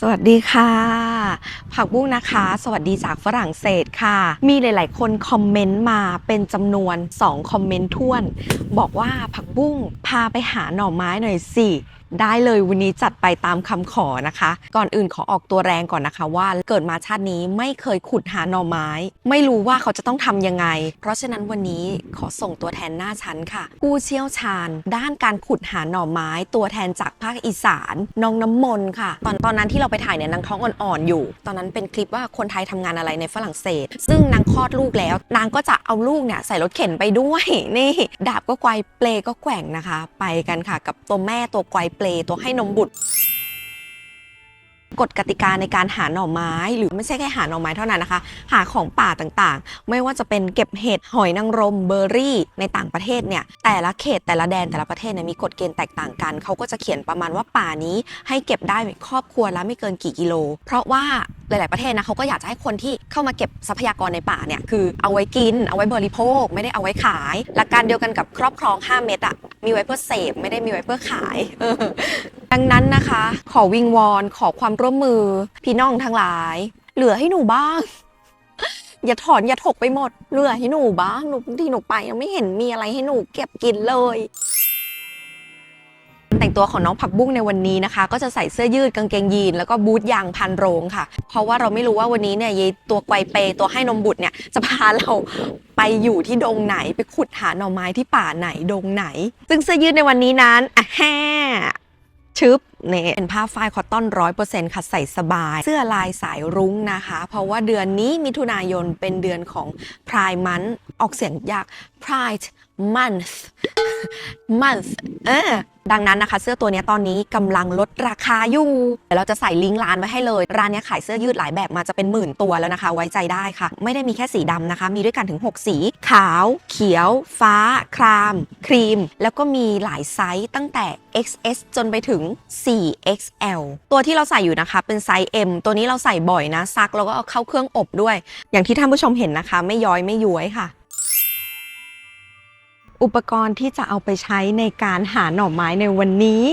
สวัสดีค่ะ ผักบุ้งนะคะ สวัสดีจากฝรั่งเศสค่ะ มีหลาย ๆ คนคอมเมนต์มาเป็นจำนวน 2 คอมเมนต์ท้วน บอกว่าผักบุ้งพาไปหาหน่อไม้หน่อยสิได้เลยวันนี้จัดไปตามคำขอนะคะ ก่อนอื่นขอออกตัวแรงก่อนนะคะ ว่าเกิดมาชาตินี้ไม่เคยขุดหาหน่อไม้ ไม่รู้ว่าเขาจะต้องทำยังไง เพราะฉะนั้นวันนี้ขอส่งตัวแทนหน้าชั้นค่ะ ผู้เชี่ยวชาญ ด้านการขุดหาหน่อไม้ ตัวแทนจากภาคอีสานน้องน้ำมนค่ะ ตอนตอนนั้นที่เราไปถ่ายเนี่ยนางท้องอ่อนๆอยู่ ตอนนั้นเป็นคลิปว่าคนไทยทำงานอะไรในฝรั่งเศส ซึ่งนางคลอดลูกแล้ว นางก็จะเอาลูกเนี่ยใส่รถเข็นไปด้วยนี่ ดาบก็ไกวเปลก็แกว่งนะคะ ไปกันค่ะ กับตัวแม่ตัวไกวเปลตัวให้นมบุตร กฎกติกาในการหาหน่อไม้ หรือไม่ใช่แค่หาหน่อไม้เท่านั้นนะคะ หาของป่าต่างๆ ไม่ว่าจะเป็นเก็บเห็ดหอยนางรมเบอร์รี่ในต่างประเทศเนี่ยแต่ละเขตแต่ละแดนแต่ละประเทศเนี่ยมีกฎเกณฑ์แตกต่างกันเขาก็จะเขียนประมาณว่าป่านี้ให้เก็บได้ครอบครัวละไม่เกินกี่กิโล เพราะว่าหลาย ๆ ประเทศนะเขาก็อยากจะให้คนที่เข้ามาเก็บทรัพยากรในป่าเนี่ยคือเอาไว้กิน เอาไว้บริโภค ไม่ได้เอาไว้ขาย หลักการเดียวกันกับครอบครอง 5 เม็ดอะมีไว้เพื่อเสพไม่ได้มีไว้เพื่อขายดังนั้นนะคะ ขอวิงวอนขอความร่วมมือ พี่น้องทั้งหลาย เหลือให้หนูบ้าง อย่าถอนอย่าถกไปหมด เหลือให้หนูบ้างหนูที่หนูไปยังไม่เห็นมีอะไรให้หนูเก็บกินเลยแต่งตัวของน้องผักบุ้งในวันนี้นะคะ ก็จะใส่เสื้อยืดกางเกงยีน แล้วก็บูทยางพันโรงค่ะ เพราะว่าเราไม่รู้ว่าวันนี้เนี่ยยายตัวไกวเปตัวให้นมบุตรเนี่ยจะพาเราไปอยู่ที่ดงไหนไปขุดหาหน่อไม้ที่ป่าไหนดงไหน ซึ่งเสื้อยืดในวันนี้นั้นอะแฮ่ ชึบเนี่ยเป็นผ้าฝ้ายคอตตอนร้อยเปอร์เซ็นต์ค่ะใส่สบาย เสื้อลายสายรุ้งนะคะ เพราะว่าเดือนนี้มิถุนายนเป็นเดือนของ Pride Month ออกเสียงยาก Pride Month month เออดังนั้นนะคะ เสื้อตัวนี้ตอนนี้กำลังลดราคาอยู่เดี๋ยวเราจะใส่ลิงก์ร้านไว้ให้เลย ร้านนี้ขายเสื้อยืดหลายแบบมาจะเป็นหมื่นตัวแล้วนะคะ ไว้ใจได้ค่ะ ไม่ได้มีแค่สีดำนะคะ มีด้วยกันถึง 6 สี ขาว เขียว ฟ้า คราม ครีม แล้วก็มีหลายไซส์ตั้งแต่ XS จนไปถึง 4XL ตัวที่เราใส่อยู่นะคะ เป็นไซส์ M ตัวนี้เราใส่บ่อยนะซักแล้วก็เอาเข้าเครื่องอบด้วย อย่างที่ท่านผู้ชมเห็นนะคะ ไม่ย้อยไม่ย้วยค่ะอุปกรณ์ที่จะเอาไปใช้ในการหาหน่อไม้ในวันนี้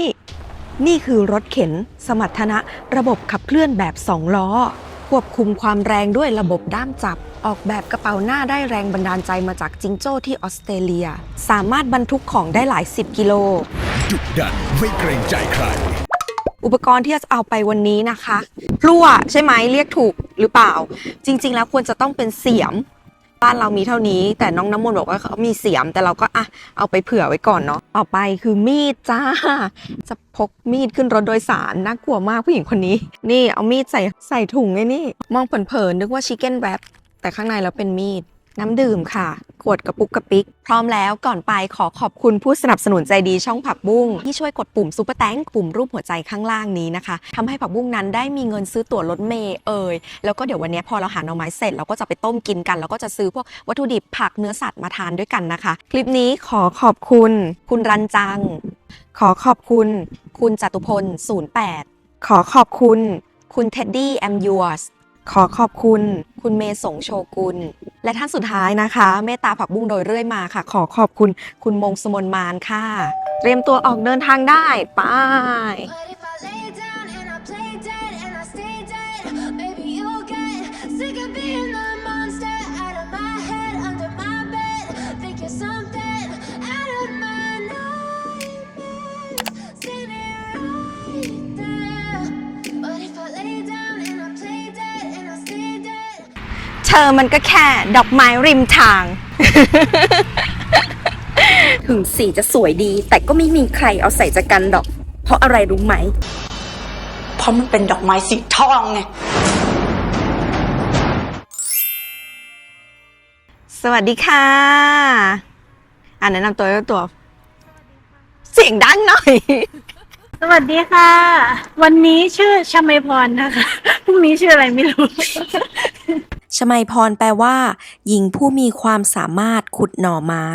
นี่คือรถเข็น สมรรถนะระบบขับเคลื่อนแบบ2ล้อ ควบคุมความแรงด้วยระบบด้ามจับ ออกแบบกระเป๋าหน้าได้แรงบันดาลใจมาจากจิงโจ้ที่ออสเตรเลีย สามารถบรรทุกของได้หลาย 10 กิโลดุดันไม่เกรงใจใคร อุปกรณ์ที่จะเอาไปวันนี้นะคะพลั่วใช่ไหมเรียกถูกหรือเปล่า จริง ๆ แล้วควรจะต้องเป็นเสียม บ้านเรามีเท่านี้ แต่น้องน้ำมนต์บอกว่าเขามีเสียมแต่เราก็อะเอาไปเผื่อไว้ก่อนเนาะต่อไปคือมีดจ้า จะพกมีดขึ้นรถโดยสารน่ากลัวมากผู้หญิงคนนี้ นี่เอามีดใส่ใส่ถุงไอ้นี่ มองเผินๆนึกว่าชิคเก้นแรปแต่ข้างในแล้วเป็นมีด น้ำดื่มค่ะ ขวดกระปุกกระปิก พร้อมแล้วก่อนไปขอขอบคุณผู้สนับสนุนใจดีช่องผักบุ้งที่ช่วยกดปุ่มซุปเปอร์แตงปุ่มรูปหัวใจข้างล่างนี้นะคะทำให้ผักบุ้งนั้นได้มีเงินซื้อตั๋วรถเมย์เอ่ยแล้วก็เดี๋ยววันนี้พอเราหาหน่อไม้เสร็จเราก็จะไปต้มกินกัน แล้วก็จะซื้อพวกวัตถุดิบผักเนื้อสัตว์มาทานด้วยกันนะคะ คลิปนี้ขอขอบคุณ คุณรันจัง ขอขอบคุณ คุณจตุพล08 ขอขอบคุณ คุณเท็ดดี้แอมยูส ขอขอบคุณ คุณเมย์สงโชกุล และท่านสุดท้ายนะคะ เมตตาผักบุ้งโดยเรื่อยมาค่ะ ขอขอบคุณคุณมงสมนมานค่ะ เตรียมตัวออกเดินทางได้ไป ธอมันก็แค่ดอกไม้ริมทาง ถึงสีจะสวยดี แต่ก็ไม่มีใครเอาใส่จะกันดอก เพราะอะไรรู้ไหม เพราะมันเป็นดอกไม้สีทองไง สวัสดีค่ะ อ่านแนะนำตัวด้วยตัว เสียงดังหน่อย สวัสดีค่ะ วันนี้ชื่อชมัยพรนะคะ พรุ่งนี้ชื่ออะไรไม่รู้ ชมัยพรแปลว่า หญิงผู้มีความสามารถขุดหน่อไม้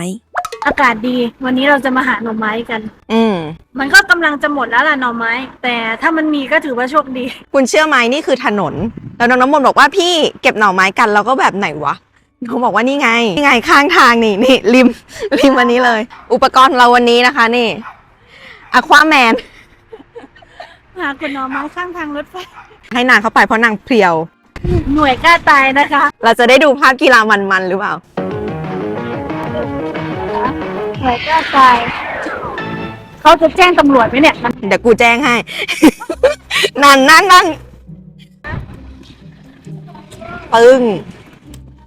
อากาศดี วันนี้เราจะมาหาหน่อไม้กัน อืม มันก็กำลังจะหมดแล้วล่ะหน่อไม้ แต่ถ้ามันมีก็ถือว่าโชคดี คุณเชื่อไหมนี่คือถนน แล้วน้องน้ำมนต์บอกว่าพี่เก็บหน่อไม้กันเราก็แบบไหนวะเขาบอกว่านี่ไงนี่ไงข้างทางนี่นี่ริมริมวันนี้เลย อุปกรณ์เราวันนี้นะคะนี่อะควาแมนหาขุดหน่อไม้ข้างทางรถไฟให้นางเข้าไปเพราะนางเพรียว หน่วยกล้าตายนะคะ เราจะได้ดูภาพกีฬามันๆหรือเปล่า หน่วยกล้าตาย เขาจะแจ้งตำรวจไหมเนี่ย เดี๋ยวกูแจ้งให้ นั่นนั่นนั่นปึ้ง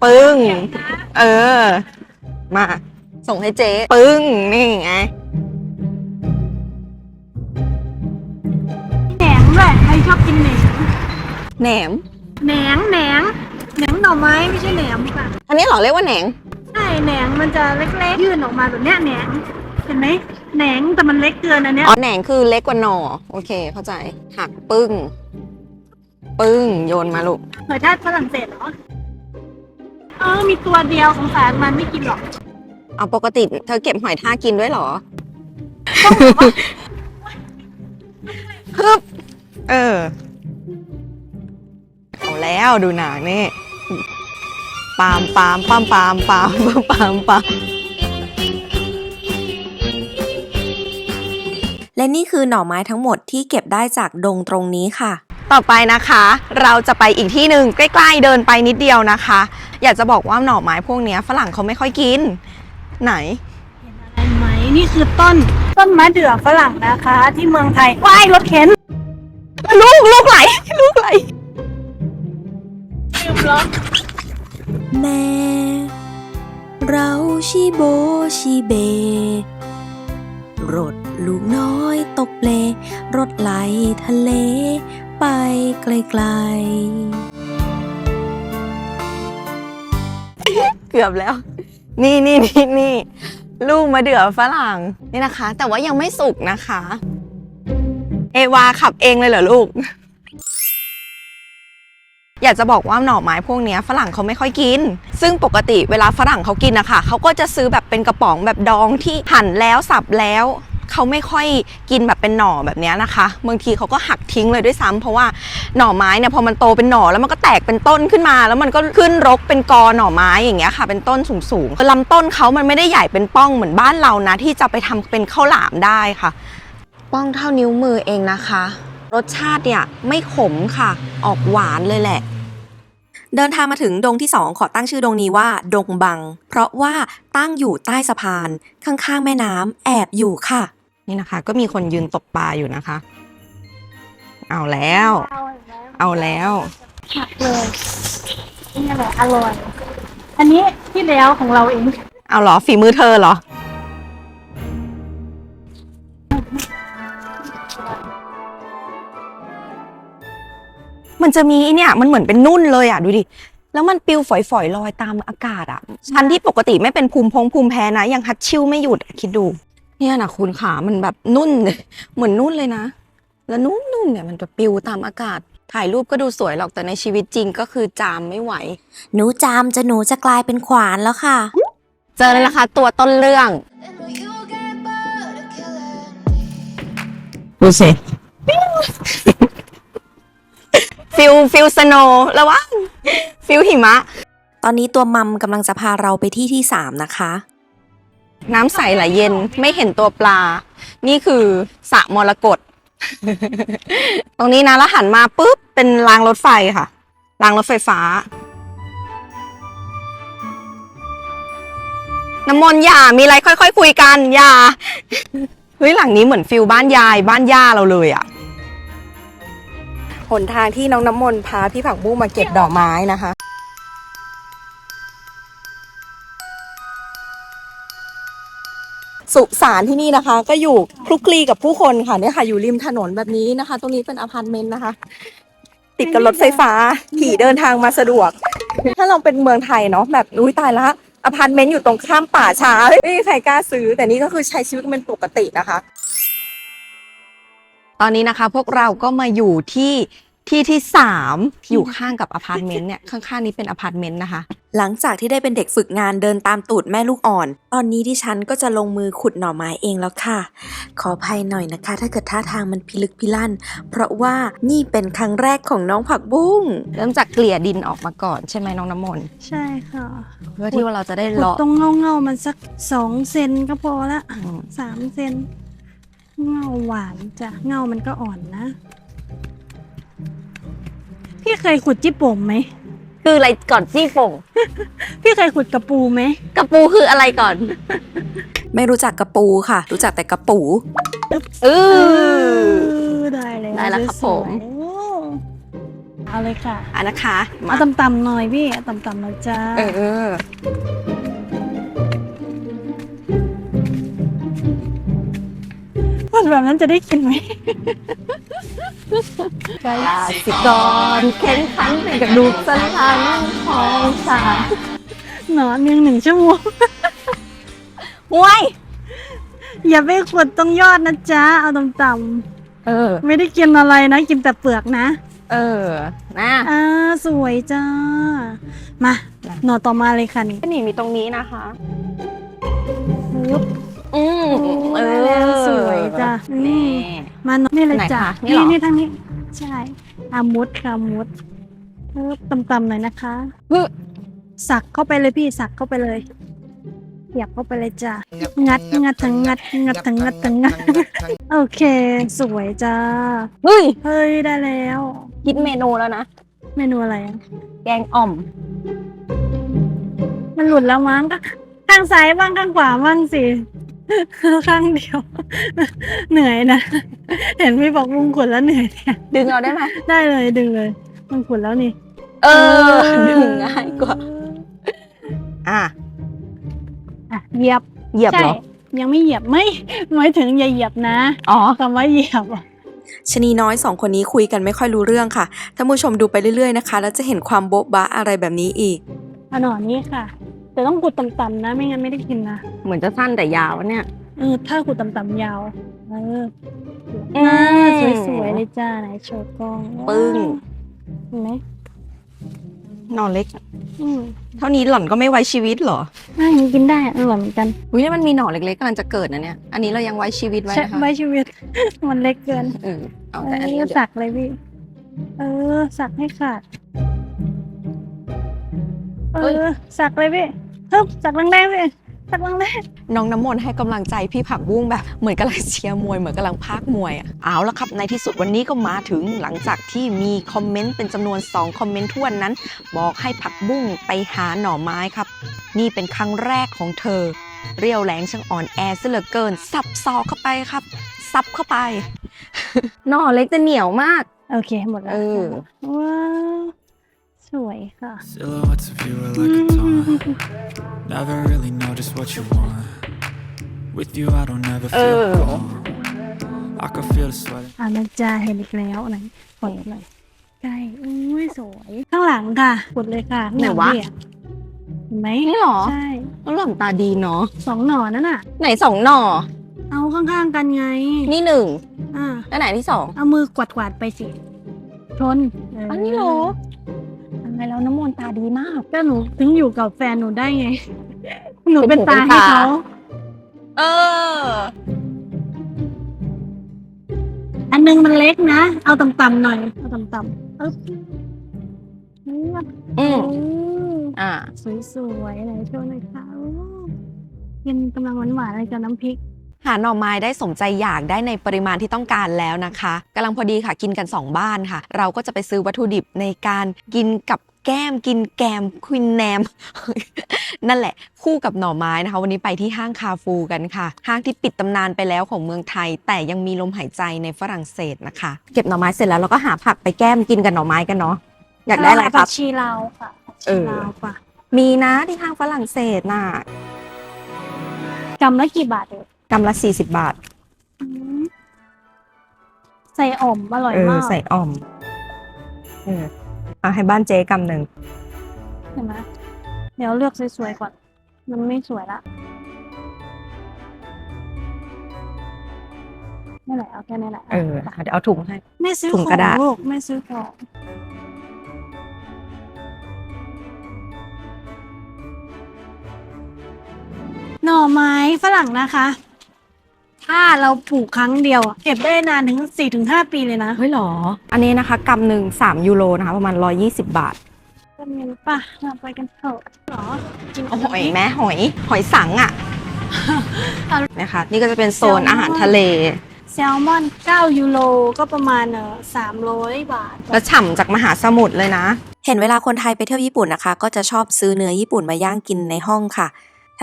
ปึ้ง เออ มา ส่งให้เจ๊ ปึ้ง นี่ไงแหนงด้วยใครชอบกินแหนงแหนม แหนงแหนงแหนงหน่อไม้ไม่ใช่แหนมค่ะอันนี้เหรอเรียกว่าแหนงใช่แหนงมันจะเล็กๆยื่นออกมาแบบเนี้ยแหนงเห็นไหมแหนงแต่มันเล็กเกินอันเนี้ยอ๋อแหนงคือเล็กกว่าหน่อโอเค เข้าใจหักปึ้ง ปึ้งโยนมาลูกหอยทากฝรั่งเศสเหรอเออมีตัวเดียวสงสารมันไม่กินหรอกเอาปกติเธอเก็บหอยทากกินด้วยเหรอฮึบเออเอา แล้วดูหนังนี่ปามปามปามปามปามปามปามและนี่คือหน่อไม้ทั้งหมดที่เก็บได้จากดงตรงนี้ค่ะ ต่อไปนะคะ เราจะไปอีกที่หนึ่งใกล้ ๆ เดินไปนิดเดียวนะคะ อยากจะบอกว่าหน่อไม้พวกเนี้ยฝรั่งเขาไม่ค่อยกิน ไหนเห็นไหมนี่คือต้นต้นมะเดื่อฝรั่งนะคะ ที่เมืองไทยว้ายรถเข็น ลูกลูกไหล ลูกไหล ลืมล็อแม่ เราชีโบชีเบ รถลูกน้อยตกเล รถไหลทะเล ไปไกลๆเกือบแล้ว นี่นี่นี่นี่ลูกมะเดื่อฝรั่งนี่นะคะ แต่ว่ายังไม่สุกนะคะ เอวาขับเองเลยเหรอลูก อยากจะบอกว่าหน่อไม้พวกนี้ฝรั่งเขาไม่ค่อยกิน ซึ่งปกติเวลาฝรั่งเขากินนะคะเขาก็จะซื้อแบบเป็นกระป๋องแบบดองที่หั่นแล้วสับแล้วเขาไม่ค่อยกินแบบเป็นหน่อแบบนี้นะคะบางทีเขาก็หักทิ้งเลยด้วยซ้ำเพราะว่าหน่อไม้เนี่ยพอมันโตเป็นหน่อแล้วมันก็แตกเป็นต้นขึ้นมา แล้วมันก็ขึ้นรกเป็นกอหน่อไม้อย่างเงี้ยค่ะ เป็นต้นสูงๆลำต้นเขามันไม่ได้ใหญ่เป็นป้องเหมือนบ้านเรานะ ที่จะไปทำเป็นข้าวหลามได้ค่ะ ป้องเท่านิ้วมือเองนะคะ รสชาติเนี่ยไม่ขมค่ะ ออกหวานเลยแหละ เดินทางมาถึงดงที่ 2 ขอตั้งชื่อดงนี้ว่า ดงบัง เพราะว่าตั้งอยู่ใต้สะพาน ข้างๆ แม่น้ำแอบอยู่ค่ะ นี่นะคะ ก็มีคนยืนตกปลาอยู่นะคะ เอาแล้ว เอาแล้วหักเลยนี่แหละอร่อย อันนี้ที่แล้วของเราเอง เอาเหรอฝีมือเธอเหรอ มันจะมีไอ้เนี่ย มันเหมือนเป็นนุ่นเลยอะดูดิ แล้วมันปลิวฝอยๆลอยตามอากาศอะฉันที่ปกติไม่เป็นภูมิพงภูมิแพ้นะ ยังฮัดชิวไม่หยุดอะคิดดู เนี่ยนะคุณขามันแบบนุ่น เหมือนนุ่นเลยนะ แล้วนุ่มๆเนี่ยมันจะปลิวตามอากาศ ถ่ายรูปก็ดูสวยหรอกแต่ในชีวิตจริงก็คือจามไม่ไหว หนูจามจะหนูจะกลายเป็นขวานแล้วค่ะ เจอแล้วนะคะตัวต้นเรื่อง Then will ฟิลฟิลสโนแล้วว่าฟิลหิมะ ตอนนี้ตัวมัมกำลังจะพาเราไปที่ที่ 3 นะคะ น้ำใสไหลเย็นไม่เห็นตัวปลา นี่คือสระมรกต ตรงนี้นะแล้วหันมาปุ๊บ เป็นรางรถไฟค่ะ รางรถไฟฟ้า น้ำมนต์อย่ามีอะไรค่อย ๆ คุยกันอย่า เฮ้ยหลังนี้เหมือนฟิลบ้านยายบ้านย่าเราเลยอะ หนทางที่น้องน้ำมนต์พาพี่ผักบุ้งมาเก็บดอกไม้นะคะสุสานที่นี่นะคะ ก็อยู่คลุกคลีกับผู้คนค่ะเนี่ยค่ะ อยู่ริมถนนแบบนี้นะคะ ตรงนี้เป็นอพาร์ตเมนต์นะคะ ติดกับรถไฟฟ้าขี่เดินทางมาสะดวก ถ้าเราเป็นเมืองไทยเนาะแบบอุ้ยตายละอพาร์ตเมนต์อยู่ตรงข้ามป่าช้าไม่มีใครกล้าซื้อ แต่นี่ก็คือใช้ชีวิตเป็นปกตินะคะ ตอนนี้นะคะ พวกเราก็มาอยู่ที่ที่ที่สามอยู่ข้างกับอพาร์ตเมนต์เนี่ยข้างๆนี้เป็นอพาร์ตเมนต์นะคะ หลังจากที่ได้เป็นเด็กฝึกงานเดินตามตูดแม่ลูกอ่อน ตอนนี้ดิฉันก็จะลงมือขุดหน่อไม้เองแล้วค่ะ ขออภัยหน่อยนะคะ ถ้าเกิดท่าทางมันพิลึกพิลั่น เพราะว่านี่เป็นครั้งแรกของน้องผักบุ้งเริ่มจากเกลี่ยดินออกมาก่อนใช่ไหมน้องน้ำมนต์ใช่ค่ะเพื่อที่ว่าเราจะได้ขุดเลาะตรงเงาเงาๆมันสักสองเซนก็พอละอืมสามเซน เงาหวานจ้ะเงามันก็อ่อนนะ พี่เคยขุดจิโป่งไหม คืออะไรก่อนจี้โป่งพี่เคยขุดกระปูไหมกระปูคืออะไรก่อน ไม่รู้จักกระปูค่ะ รู้จักแต่กระปู เออได้เลยได้แล้วครับผมเอาเลยค่ะ อะนะคะ มาเอาต่ำๆหน่อยพี่เอาต่ำๆหน่อยจ้าเออ แบบนั้นจะได้กินไหมกาสิกรเข็นขันเป็นกระดูกสันหลังของสาหนอนหนึ่งหนึ่งชั่วโมงห้วยอย่าไปขุดตรงยอดนะจ๊ะ เอาต่ำเออ ๆไม่ได้กินอะไรนะ กินแต่เปลือกนะเออ นะ อ่าสวยจ้า มา หน่อต่อมาเลยค่ะนี่ นี่มีตรงนี้นะคะปึ๊บ อืมเอได้อแล้วสวยจ้ะนี่มาหน่อนี่เลยไหนจ้ะคะนี่เหรอ นี่ทางนี้ ใช่อามุดค่ะอามุดปึ๊บต่ำๆหน่อยนะคะเฮ้ยสักเข้าไปเลยพี่สักเข้าไปเลยเหยียบเข้าไปเลยจ้ะงัดงัดทั้งงัดงัดทั้งงัดทั้งงัดโอเค สวยจ้าเฮ้ยเฮ้ยได้แล้ว คิดเมนูแล้วนะ เมนูอะไรอะแกงอ่อม มันหลุดแล้วมั้งก็ข้างซ้ายบ้างข้างขวาบ้างสิ ข้างเดียว เหนื่อยนะ เห็นพี่บอกลุงขุดแล้วเหนื่อยเนี่ยดึงเอาได้ไหมได้เลยดึงเลยมันขุดแล้วนี่ เออ ดึงง่ายกว่า อะอะเหยียบเหยียบเหรอใช่ยังไม่เหยียบไม่หมายถึงอย่าเหยียบนะ อ๋อคำว่าเหยียบอะชะนีน้อยสองคนนี้คุยกันไม่ค่อยรู้เรื่องค่ะท่านผู้ชมดูไปเรื่อยๆนะคะ แล้วจะเห็นความโบ๊ะบะอะไรแบบนี้อีกเอาหน่อนี้ค่ะ แต่ต้องขุดต่ำๆนะ ไม่งั้นไม่ได้กินนะเหมือนจะสั้นแต่ยาวเนี่ย เออถ้าขุดต่ำๆยาวเอออือ่มาสวยๆเลยจ้าไหนโชว์กล้องปึ้งเห็นไหมนอนเล็ก อืมเท่านี้หล่อนก็ไม่ไว้ชีวิตเหรออ่ายังกินได้อร่อยเหมือนกันอุ้ยนี่มันมีหน่อเล็กๆกำลังจะเกิดนะเนี่ย อันนี้เรายังไว้ชีวิตไว้ใช่นะคะไว้ชีวิต มันเล็กเกินเออเอาเอแต่อันนี้อเดี๋ยวสักเลยพี่เออ สักให้ขาด เออสักเลยพี่เฮ้ยสักแรงๆพี่สักแรงน้องน้ำมนต์ให้กำลังใจพี่ผักบุ้งแบบเหมือนกำลังเชียร์มวยเหมือนกำลังพากมวยอะเอาละครับ ในที่สุดวันนี้ก็มาถึงหลังจากที่มีคอมเมนต์เป็นจำนวน 2 คอมเมนต์ท่วนนั้น บอกให้ผักบุ้งไปหาหน่อไม้ครับ นี่เป็นครั้งแรกของเธอ เรียวแรงช่างอ่อนแอซะเหลือเกิน สับซอกเข้าไปครับซับเข้าไป หน่อเล็กจะเหนียวมาก ๆโอเคหมดแล้วเออ ว้าวสวย ค่ะ Silhouettes of you are like a taunt. Never really know just what you want. With you, I don't ever feel Oh. calm. I can feel the sweat. อ่านะจ๊ะเห็นอีกแล้วไหนเปิดหน่อยใกล้อุ้ยสวยข้างหลังค่ะกดเลยค่ะข้างลังไหนวะพี่อเห็นไหมนี่หรอ ใช่แล้วหล่อนตาดีเนาะ สองหน่อนั่นน่ะ ไหนสองหน่อ เอาข้างๆกันไง นี่หนึ่งอ่าแล้วไหนที่สอง เอามือกวาดกวาดๆไปสิชนเอันนี้เหรอทำ ไมแล้วน้ำมนต์ตาดีมาก ก็หนูถึงอยู่กับแฟนหนูได้ไง หนูเป็เป็นนหูตาเป็นให้ตาเขาเออ อันนึงมันเล็กนะ เอาต่ำๆหน่อย เอาต่ำๆอึ๊บนี่อืมอืมอ่า สวยๆไหนโชว์หน่อยค่ะโอ้กินกำลังหวานๆอะไรกับน้ำพริก หาหน่อไม้ได้สมใจอยากได้ในปริมาณที่ต้องการแล้วนะคะกำลังพอดีค่ะกินกัน 2 บ้านค่ะ เราก็จะไปซื้อวัตถุดิบในการกินกับ แก้มกินแกมควินแนม นั่นแหละ คู่กับหน่อไม้นะคะ วันนี้ไปที่ห้างคาฟูกันค่ะ ห้างที่ปิดตำนานไปแล้วของเมืองไทย แต่ยังมีลมหายใจในฝรั่งเศสนะคะ เก็บหน่อไม้เสร็จแล้วเราก็หาผักไปแก้มกินกับหน่อไม้กันเนาะอยากได้อะไรคผัรับ กชีลาวค่ะผักเอชีอ ลาวค่ะมีนะที่ห้างฝรั่งเศสน่ะกำละกี่บาทเองกำละ40 บาท อืมใส่อ่อมอร่อยเออมาก ใส่อ่อมเออเอาให้บ้านเจ๊กำหนึ่งเห็นไหมเดี๋ยวเลือกสวยๆก่อน มันไม่สวยละนี่แหละเอาแค่นี้แหละเออเดี๋ยวเอาถุงให้ ไม่ซื้อถุงขอกระดาษงลูกไม่ซื้อของหน่อไม้ฝรั่งนะคะ ถ้าเราปลูกครั้งเดียวอะเก็บได้นานถึงสี่ถึงห้าปีเลยนะเฮ้ยหรอ อันนี้นะคะกำหนึ่ง3ยูโรนะคะประมาณ 120 บาทก็มีป่ะเราไปกันเถอะหรอกิน เอาหอยแม่หอยหอยสังอะนะคะ นี่ก็จะเป็นโซนอาหารทะเล แซลมอน 9 ยูโรก็ประมาณเออ300 บาท แล้วฉ่ำจากมหาสมุทรเลยนะ เห็นเวลาคนไทยไปเที่ยวญี่ปุ่นนะคะ ก็จะชอบซื้อเนื้อญี่ปุ่นมาย่างกินในห้องค่ะ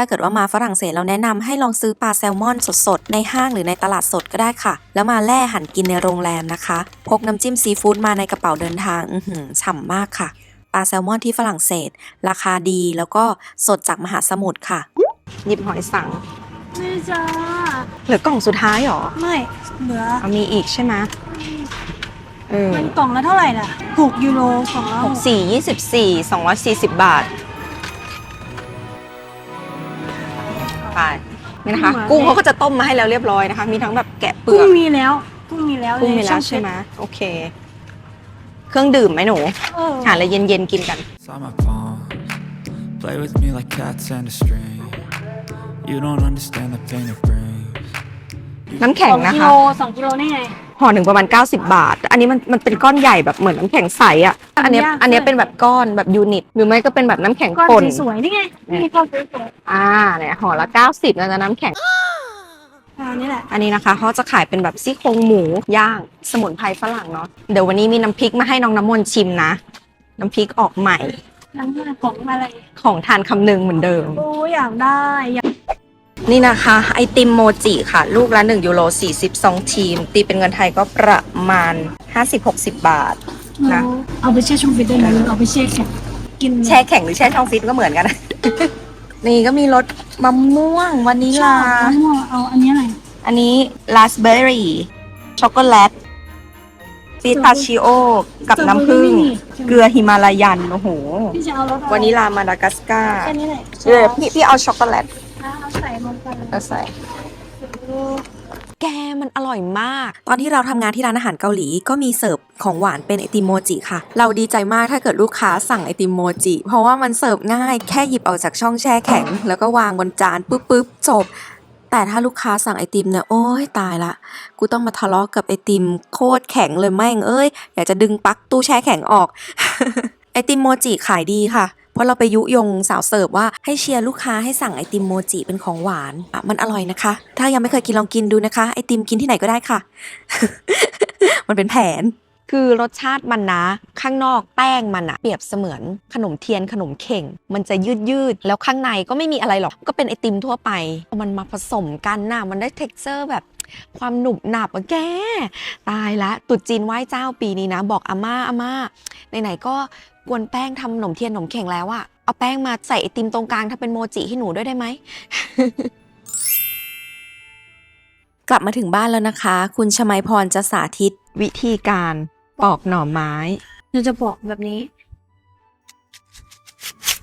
ถ้าเกิดว่ามาฝรั่งเศสเราแนะนำให้ลองซื้อปลาแซลมอนสดๆ ในห้างหรือในตลาดสดก็ได้ค่ะ แล้วมาแล่หั่นกินในโรงแรมนะคะ พกน้ำจิ้มซีฟู้ดมาในกระเป๋าเดินทางอือหือฉ่ำมากค่ะปลาแซลมอนที่ฝรั่งเศส ราคาดีแล้วก็สดจากมหาสมุทรค่ะ หยิบหอยสังนี่จ้าเหลือกล่องสุดท้ายเหรอ ไม่ เหลือเอามีอีกใช่ไหมเออมันกล่องละเท่าไหร่ล่ะ6ยูโรกล่องละหกสี่ยี่สิบสี่สองร้อยสี่สิบบาท ไปนี่นะคะ กุ้งเขาก็จะต้มมาให้แล้วเรียบร้อยนะคะ มีทั้งแบบแกะเปลืกุ้องกมีแล้วกุ้งมีแล้วกุ้งมีแล้วใช่ไหมโอเค เครื่องดื่มไหมหนูเออหาอะไรเย็นๆกินกัน Inside my palms, play with me like cats and a string. You don't understand the pain it brings. น้ำแข็งสองนะกิคะโลสองกิโลนี่ไง ห่อหนึ่งประมาณ 90 บาท อันนี้มันมันเป็นก้อนใหญ่แบบเหมือนน้ำแข็งใสอะ อันเนี้ยยาก อันเนี้ยด้วยเป็นแบบก้อนแบบยูนิต หรือไม่ก็เป็นแบบน้ำแข็งก้อนป่น สวยๆนี่ไงนี่ก้อนสวยอ่าเนี่ยห่อละ 90นะจ๊ะน้ำแข็ง ๆอันนี้แหละ อันนี้นะคะเขาจะขายเป็นแบบซี่โครงหมูย่างสมุนไพรฝรั่งเนาะ เดี๋ยววันนี้มีน้ำพริกมาให้น้องน้ำมนต์ชิมนะ น้ำพริกออกใหม่ น้ำมันของอะไรของทานคำนึงเหมือนเดิม โอ้ยอยากได้อยาก นี่นะคะ ไอติมโมจิค่ะ ลูกละ 1 ยูโร40ซองทีม ตีเป็นเงินไทยก็ประมาณ 50-60 บาทนะเอาไปแช่ช่องฟิตได้ไหมหรือเอาไปแช่แข็งกินแช่แข็งหรือแช่ช่องฟิตก็เหมือนกัน นี่ก็มีรสมะม่วงวานิลามะม่วงเอาอันนี้หน่อยอันนี้ราสเบอร์รี่ช็อกโกแลตฟิตาชิโอ กับน้ำผึ้งเกลือฮิมาลายัน โอ้โหพี่จะเอารสอะไรวานิลามาดากัสการ์แค่นี้แหละเออพี่พี่เอาช็อกโกแลต เอาใส่ลงไปเอาใส่แกมันอร่อยมาก ตอนที่เราทำงานที่ร้านอาหารเกาหลีก็มีเสิร์ฟของหวานเป็นไอติมโมจิค่ะ เราดีใจมากถ้าเกิดลูกค้าสั่งไอติมโมจิ เพราะว่ามันเสิร์ฟง่ายแค่หยิบออกจากช่องแช่แข็ง แล้วก็วางบนจานปุ๊บปุ๊บจบ แต่ถ้าลูกค้าสั่งไอติมเนี่ยโอ้ยตายละ กูต้องมาทะเลาะกับไอติมโคตรแข็งเลยแม่งเอ้ยอยากจะดึงปลั๊กตู้แช่แข็งออก ไอติมโมจิขายดีค่ะ ราะเราไปยุยงสาวเสิร์ฟว่าให้เชียร์ลูกค้าให้สั่งไอติมโมจิเป็นของหวานอะมันอร่อยนะคะ ถ้ายังไม่เคยกินลองกินดูนะคะ ไอติมกินที่ไหนก็ได้ค่ะ มันเป็นแผน คือรสชาติมันนะ ข้างนอกแป้งมันอะเปรียบเสมือนขนมเทียนขนมเข่ง มันจะยืดยืดแล้วข้างในก็ไม่มีอะไรหรอกก็เป็นไอติมทั่วไปพอมันมาผสมกันน่ะมันได้เท็กเจอร์แบบ ความหนุบหนับอะแก ตายละตรุดจีนไหว้เจ้าปีนี้นะ บอกอาม่าอาม่าไหนๆก็กวนแป้งทำขนมเทียนขนมเข่งแล้วอะเอาแป้งมาใส่ไอติมตรงกลางถ้าเป็นโมจิให้หนูด้วยได้ไหม กลับมาถึงบ้านแล้วนะคะ คุณชมัยพรจะสาธิต วิธีการปอกหน่อไม้เราจะปอกแบบนี้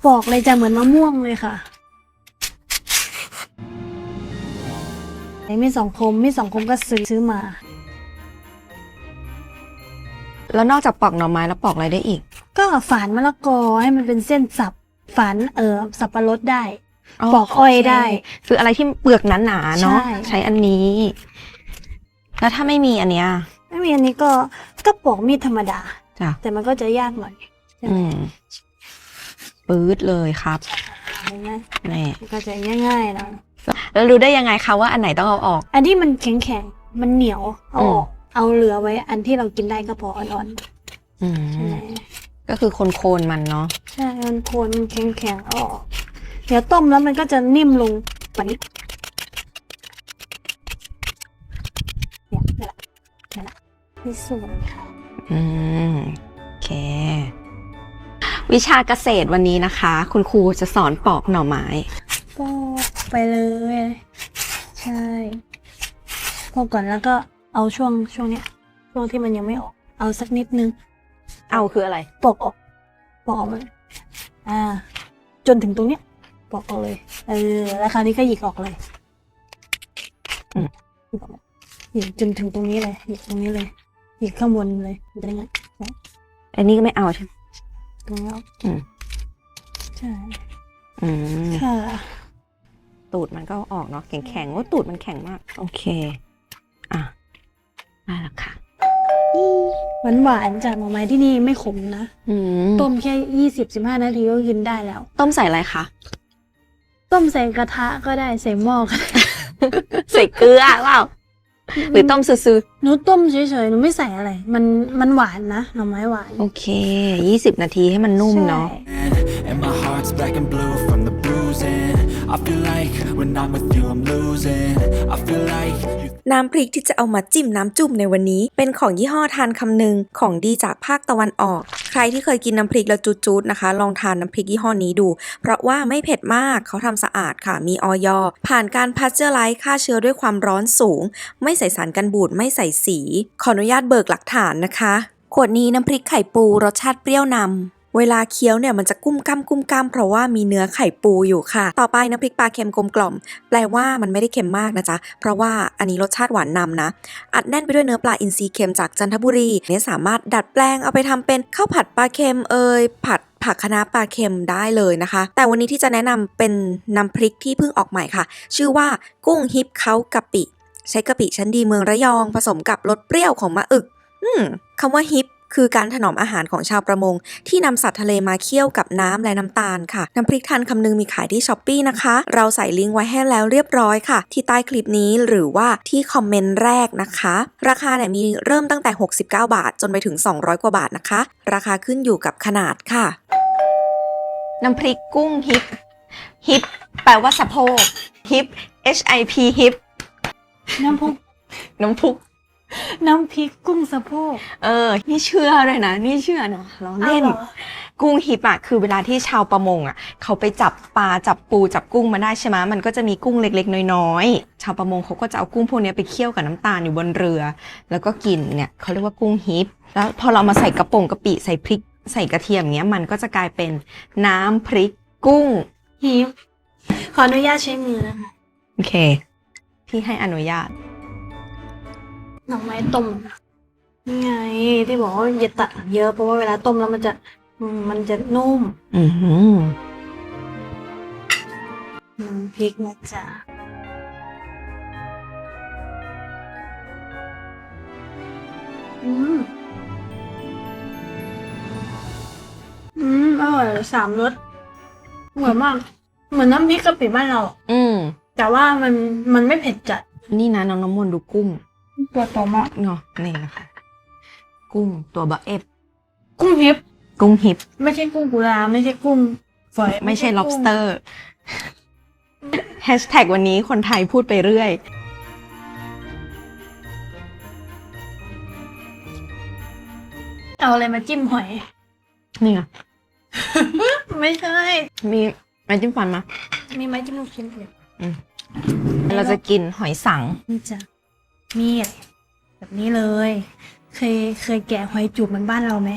ปอกเลยจะเหมือนมะม่วงเลยค่ะ มีดสองคมมีดสองคมก็ซื้อซื้อมา แล้วนอกจากปอกหน่อไม้แล้วปอกอะไรได้อีก ก็ฝานมะละกอให้มันเป็นเส้นสับฝานเออสับปะรดได้ ปอกอ้อยได้ คืออะไรที่เปลือกหนาๆเนาะใช่ ใช้อันนี้ แล้วถ้าไม่มีอันเนี้ยไม่มีอันนี้ก็ก็ปอกมีดธรรมดา จ้ะแต่มันก็จะยากหน่อยใช่ไหมอืมปื๊ดเลยครับ เห็นไหมนี่มันก็จะง่ายๆนะ แล้วรู้ได้ยังไงคะว่าอันไหนต้องเอาออก อันที่มันแข็งๆมันเหนียวเอาออกอืมเอาเหลือไว้ อันที่เรากินได้ก็พออ่อนอืๆใช่มไหมก็คือโคนๆมันเนาะใช่มันโคนมันแข็งๆเอาออกเดี๋ยวต้มแล้วมันก็จะนิ่มลงกว่านี้เนี่ยนี่นแหละนี่นแหละที่สุดค่ะอืมโอเควิชาเกษตรวันนี้นะคะ คุณครูจะสอนปอกหน่อไม้ปอก ไปเลย ใช่พอกก่อนแล้วก็เอาช่วงช่วงเนี้ย ช่วงที่มันยังไม่ออก เอาสักนิดนึง เอาคืออะไร ปอกออก ปอกออกมาอ่า จนถึงตรงเนี้ย ปอกออกเลย เออ แล้วคราวนี้ก็หยิกออกเลยอืมหยิกออกมาหยิกจนถึงตรงนี้เลย หยิกตรงนี้เลย หยิกข้างบนเลยมันจะได้ไงอันนี้ก็ไม่เอาใช่ไหมตรงนี้ออกอืมใช่ อืมค่ะ ตูดมันก็เอาออกเนาะแข็งๆว่าตูดมันแข็งมาก โอเค อะได้และค่ะหวานหวานๆจากหน่อไม้ที่นี่ไม่ขมนะอืมต้มแค่ยี่สิบสิบห้านาทีก็กินได้แล้ว ต้มใส่อะไรคะต้มใส่กระทะก็ได้ใส่หม้อก็ได้ใส่เกลือเปล่าหรือต้มซื้อหนูต้มเฉยๆหนูไม่ใส่อะไร มันมันหวานนะหน่อไม้หวานๆโอเค20นาทีให้มันนุ่มเนาะ I feel like when I'm with you I'm losing I feel like you น้ำพริกที่จะเอามาจิ้มน้ำจุ่มในวันนี้ เป็นของยี่ห้อทานคำนึงของดีจากภาคตะวันออก ใครที่เคยกินน้ำพริกแล้วจูดๆนะคะ ลองทานน้ำพริกยี่ห้อนี้ดู เพราะว่าไม่เผ็ดมากเขาทำสะอาดค่ะมีออยผ่านการพัชเจอร์ไลท์ฆ่าเชื้อด้วยความร้อนสูง ไม่ใส่สารกันบูดไม่ใส่สี ขออนุญาตเบิกหลักฐานนะคะ ขวดนี้น้ำพริกไข่ปูรสชาติเปรี้ยวนำ เวลาเคี้ยวเนี่ยมันจะกุ้มก้ำกุ้มก้ำเพราะว่ามีเนื้อไข่ปูอยู่ค่ะ ต่อไปน้ำพริกปลาเค็มกลมกล่อม แปลว่ามันไม่ได้เค็มมากนะจ๊ะ เพราะว่าอันนี้รสชาติหวานนำนะ อัดแน่นไปด้วยเนื้อปลาอินทรีเค็มจากจันทบุรีเนี่ยสามารถดัดแปลงเอาไปทำเป็นข้าวผัดปลาเค็มเอยผัดผักคะน้าปลาเค็มได้เลยนะคะ แต่วันนี้ที่จะแนะนำเป็นน้ำพริกที่เพิ่งออกใหม่ค่ะ ชื่อว่ากุ้งฮิปเขากะปิ ใช้กะปิชั้นดีเมืองระยอง ผสมกับรสเปรี้ยวของมะอึกอืมคำว่าฮิป คือการถนอมอาหารของชาวประมง ที่นำสัตว์ทะเลมาเคี่ยวกับน้ำและน้ำตาลค่ะ น้ำพริกทันคำนึงมีขายที่ช้อปปีนะคะ เราใส่ลิงก์ไว้ให้แล้วเรียบร้อยค่ะ ที่ใต้คลิปนี้หรือว่าที่คอมเมนต์แรกนะคะ ราคาเนี่ยมีเริ่มตั้งแต่ 69 บาท จนไปถึง 200 กว่าบาทนะคะ ราคาขึ้นอยู่กับขนาดค่ะ น้ำพริกกุ้งฮิปฮิปแปลว่าสะโพกฮิป H I P ฮิปน้ำพุกน้ำพุก น้ำพริกกุ้งสะโพก เออ นี่เชื่อเลยนะ นี่เชื่อเนาะเราเล่นอ้าวหรอกุ้งฮิปอะคือเวลาที่ชาวประมงอะเขาไปจับปลาจับปูจับกุ้งมาได้ใช่ไหมมันก็จะมีกุ้งเล็กๆ น้อยๆ ชาวประมงเขาก็จะเอากุ้งพวกเนี้ยไปเคี่ยวกับน้ำตาลอยู่บนเรือ แล้วก็กินเนี่ยเขาเรียกว่ากุ้งฮิป แล้วพอเรามาใส่กระป๋องกะปิใส่พริกใส่กระเทียมเนี้ยมันก็จะกลายเป็นน้ำพริกกุ้งฮิปขออนุญาตใช้มือนะคะโอเค พี่ให้อนุญาต หน่อไม้ต้มนี่ไงที่บอกว่าอย่าตัดเยอะเพราะว่าเวลาต้มแล้วมันจะอืมมันจะนุ่มอือหือน้ำพริกนะจ๊ะอืมอืมอร่อยสามรสเหมือนมากเหมือนน้ำพริกกะปิบ้านเรา อืมแต่ว่ามันมันไม่เผ็ดจัด นี่นะน้องน้ำมนต์ดูกุ้ง ตัวโตมากเนาะนี่นะคะ กุ้งตัวบะเอฟกุ้งฮิปกุ้งฮิปไม่ใช่กุ้งกุลาไม่ใช่กุ้งฝอยไม่ใช่กุ้ง lobster แฮชแท็กวันนี้คนไทยพูดไปเรื่อย เอาอะไรมาจิ้มหอย นี่ไงไม่ใช่ มีไม้จิ้มฟันมา มีไม้จิ้มลูกชิ้นเผ็ดเราจะกินหอยสังนี่จ้ะ มีดแบบนี้เลย เคยเคยแกะหอยจูบเหมือนบ้านเราไหม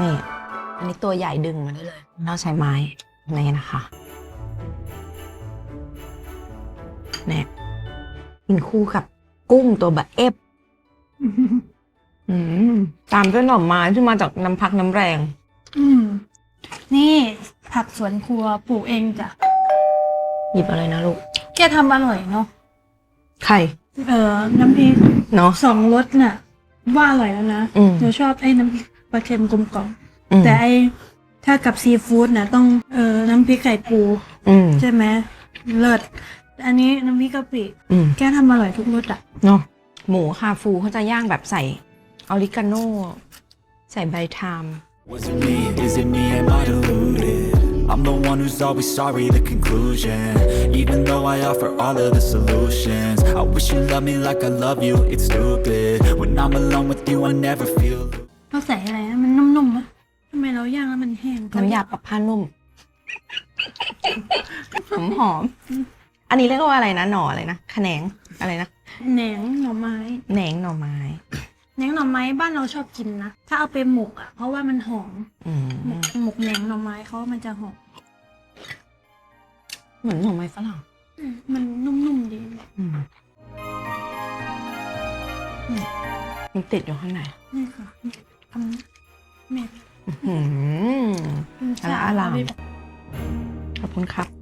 นี่ อันนี้ตัวใหญ่ดึงมาได้เลยเราใช้ไม้นี่นะคะเนี่ยกินคู่กับกุ้งตัวบะเอฟอืมตามด้วยหน่อไม้ที่มาจากน้ำพักน้ำแรง อืม นี่ผักสวนครัวปลูกเองจ้ะ หยิบอะไรนะลูก แกทำอร่อยเนาะ ไข่ เออน้ำพริกเนาะ สองรสน่ะ ว่าอร่อยแล้วนะอืม หนูชอบไอ้น้ำพริกปลาเค็มกลมกล่อมอืมแต่ไอ้ถ้ากับซีฟู้ดนะต้องเออน้ำพริกไข่ปู อืมใช่ไหมเลิศอันนี้น้ำพริกกะปิอืมแกทำอร่อยทุกรสอะเนาะหมูคาฟูเขาจะย่างแบบใส่ออริกาโน่ ใส่ใบไทม์ Was it me? Is it me? Am I deluded? I'm the one who's always sorry, the conclusion Even though I offer all of the solutions I wish you loved me like I love you, it's stupid When I'm alone with you, I never feel เราใส่อะไรนะมันนุ่มๆอะทำไมเราย่างแล้วมันแห้งน้ำยาปรับผ้านุ่มหอมหอมๆอันนี้เรียกว่าอะไรนะ หน่ออะไรนะแขนงอะไรนะ แหนงหน่อไม้ แหนงหน่อไม้ แหนงหน่อไม้บ้านเราชอบกินนะ ถ้าเอาไปหมกอะ เพราะว่ามันหอมอืมหมกหมกแหนงหน่อไม้เขาว่ามันจะหอมเหมือนหน่อไม้ฝรั่งอืมมันนุ่มๆดีอืมมันติดอยู่ข้างในนี่ค่ะทำเม็ดอืมอร่อยอร่อย ขอบคุณครับ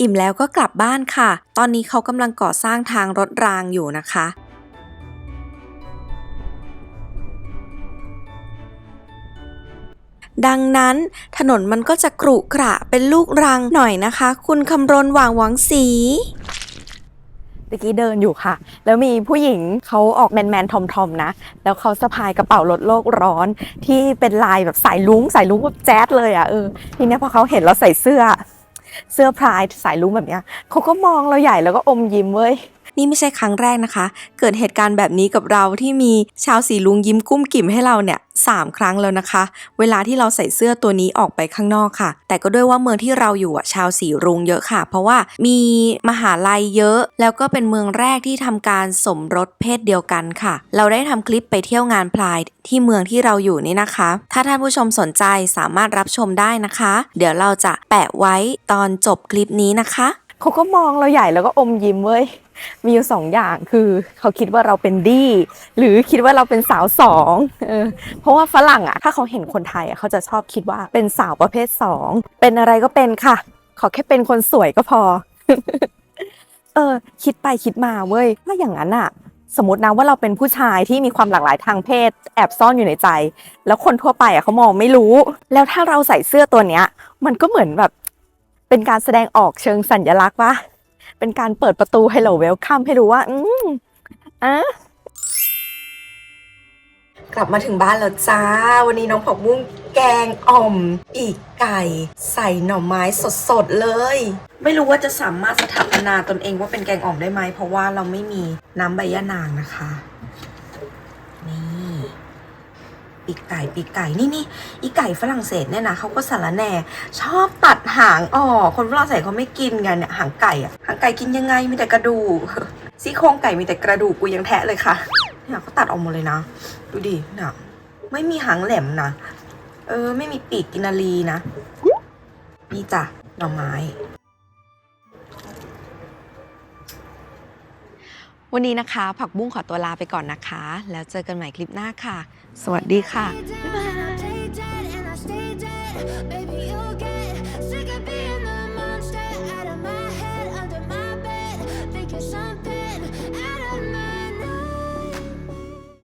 อิ่มแล้วก็กลับบ้านค่ะ ตอนนี้เขากำลังก่อสร้างทางรถรางอยู่นะคะ ดังนั้นถนนมันก็จะกรุกระเป็นลูกรังหน่อยนะคะ คุณคำรณหว่างหวังสีตะกี้เดินอยู่ค่ะ แล้วมีผู้หญิงเขาออกแมนแมนทอมทอมนะ แล้วเขาสะพายกระเป๋าลดโลกร้อนที่เป็นลายแบบสายลุ้งสายลุ้งแบบแจ๊ดเลยอะเออ ทีนี้พอเขาเห็นเราใส่เสื้อ เสื้อพรายสายลุ้งแบบเนี้ยเขาก็มองเราใหญ่แล้วก็อมยิ้มเว้ย นี่ไม่ใช่ครั้งแรกนะคะ เกิดเหตุการณ์แบบนี้กับเราที่มีชาวสีลุงยิ้มกุ้มกิ่มให้เราเนี่ยสามครั้งแล้วนะคะ เวลาที่เราใส่เสื้อตัวนี้ออกไปข้างนอกค่ะ แต่ก็ด้วยว่าเมืองที่เราอยู่อะชาวสีรุ้งเยอะค่ะ เพราะว่ามีมหาลัยเยอะ แล้วก็เป็นเมืองแรกที่ทำการสมรสเพศเดียวกันค่ะ เราได้ทำคลิปไปเที่ยวงานพลายที่เมืองที่เราอยู่นี่นะคะ ถ้าท่านผู้ชมสนใจสามารถรับชมได้นะคะ เดี๋ยวเราจะแปะไว้ตอนจบคลิปนี้นะคะเขาก็มองเราใหญ่แล้วก็อมยิ้มเว้ย มีอยู่สองอย่างคือเขาคิดว่าเราเป็นดี้หรือคิดว่าเราเป็นสาวสองเออเพราะว่าฝรั่งอะถ้าเขาเห็นคนไทยอะเขาจะชอบคิดว่าเป็นสาวประเภทสองเป็นอะไรก็เป็นค่ะ ขอแค่เป็นคนสวยก็พอ เออ คิดไปคิดมาเว้ยถ้าอย่างนั้นอะสมมตินะว่าเราเป็นผู้ชายที่มีความหลากหลายทางเพศ แอบซ่อนอยู่ในใจ แล้วคนทั่วไปอะเขามองไม่รู้ แล้วถ้าเราใส่เสื้อตัวเนี้ย มันก็เหมือนแบบ เป็นการแสดงออกเชิงสัญลักษณ์ว่า เป็นการเปิดประตูให้เราเวลคัมให้รู้ว่า อืมอะกลับมาถึงบ้านแล้วจ้า วันนี้น้องผักบุ้งแกงอ่อม ปีกไก่ ใส่หน่อไม้สดๆเลย ไม่รู้ว่าจะสามารถสถาปนาตนเองว่าเป็นแกงอ่อมได้ไหม เพราะว่าเราไม่มีน้ำใบยะนางนะคะ นี่ ปีกไก่ปีกไก่นี่นี่อีไก่ฝรั่งเศสเนี่ยนะเขาก็สารแหน่ชอบตัดหางออกคนฝรั่งเศสเขาไม่กินกันเนี่ยหางไก่อะหางไก่กินยังไงมีแต่กระดูกซี่โครงไก่มีแต่กระดูกกูยังแทะเลยค่ะเนี่ยเขาตัดออกหมดเลยนะ ดูดิเนี่ยไม่มีหางแหลมนะเออ ไม่มีปีกกินนารีนะ นี่จ้ะหน่อไม้วันนี้นะคะ ผักบุ้งขอตัวลาไปก่อนนะคะ แล้วเจอกันใหม่คลิปหน้าค่ะ สวัสดีค่ะ บ๊ายบาย